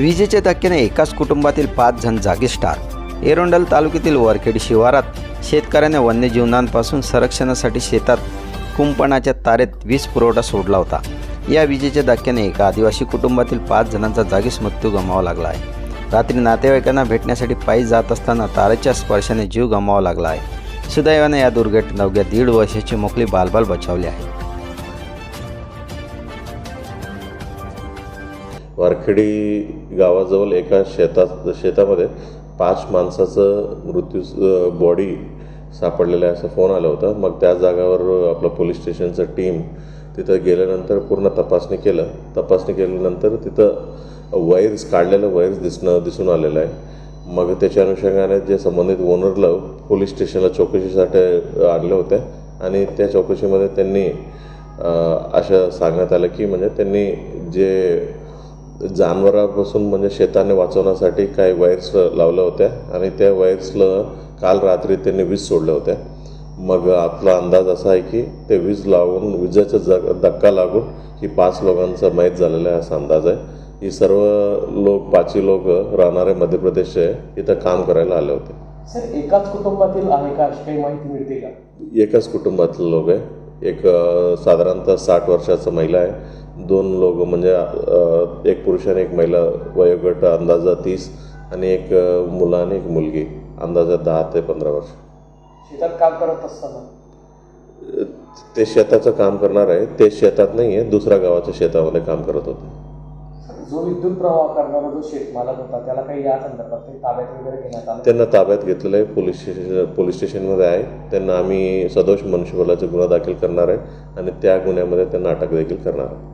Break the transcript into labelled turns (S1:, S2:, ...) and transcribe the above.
S1: विजेच्या धक्क्याने एकाच कुटुंबातील पाच जण जागीच ठार एरोंडल तालुक्यातील वरखेडी शिवारात शेतकऱ्याने वन्यजीवनांपासून संरक्षणासाठी शेतात कुंपणाच्या तारेत वीज पुरवठा सोडला होता. या विजेच्या धक्क्याने एका आदिवासी कुटुंबातील पाच जणांचा जागीच मृत्यू गमावा लागला आहे. रात्री नातेवाईकांना भेटण्यासाठी पायी जात असताना तारेच्या स्पर्शाने जीव गमावा लागला आहे. सुदैवाने या दुर्घटनेत अवघ्या दीड वर्षाची मोकळी बालबाल बचावली आहे.
S2: वारखेडी गावाजवळ एका शेतात शेतामध्ये पाच माणसाचं मृत्यू बॉडी सापडलेलं आहे असं फोन आला होता. मग त्या जागावर आपलं पोलीस स्टेशनचं टीम तिथं गेल्यानंतर पूर्ण तपासणी केलं. तपासणी केल्यानंतर तिथं वायर्स काढलेलं वायर्स दिसणं दिसून आलेलं आहे. मग त्याच्या अनुषंगाने जे संबंधित ओनरला पोलीस स्टेशनला चौकशीसाठी आणले होते आणि त्या चौकशीमध्ये त्यांनी असं सांगण्यात आलं की म्हणजे त्यांनी जे जनावरांपासून म्हणजे शेताने वाचवण्यासाठी काही वायर्स लावल्या होत्या आणि त्या वायर्सला काल रात्री त्यांनी वीज सोडल्या होत्या. मग आपला अंदाज असा आहे की ते वीज लावून विजेचा जग धक्का लागून ही पाच लोकांचा मयत झालेला आहे असा अंदाज आहे. ही सर्व लोक पाचही लोक राहणारे मध्य प्रदेश आहे इथं काम करायला आले होते.
S3: सर एकाच कुटुंबातील आहे का अशी काही माहिती मिळते का?
S2: एकाच कुटुंबातले लोक आहे. एक साधारणतः साठ वर्षाचा महिला आहे. दोन लोक म्हणजे एक पुरुष आणि एक महिला. वयोगट अंदाजा तीस आणि एक मुलं आणि एक मुलगी. अंदाजा दहा ते पंधरा वर्ष.
S3: शेतात काम करत असताना?
S2: ते शेताचं काम करणार आहे. ते शेतात नाही आहे दुसऱ्या गावाच्या शेतामध्ये काम करत होते.
S3: जो विद्युत प्रवाह करणारा जो शेतमालक होता त्याला काही या संदर्भात काही ताब्यात वगैरे घेण्यात आलं?
S2: त्यांना ताब्यात घेतलेलं आहे. पोलीस स्टेशन पोलीस स्टेशनमध्ये आहे. त्यांना आम्ही सदोष मनुष्यबळाचा गुन्हा दाखल करणार आहे आणि त्या गुन्ह्यामध्ये त्यांना अटक देखील करणार आहे.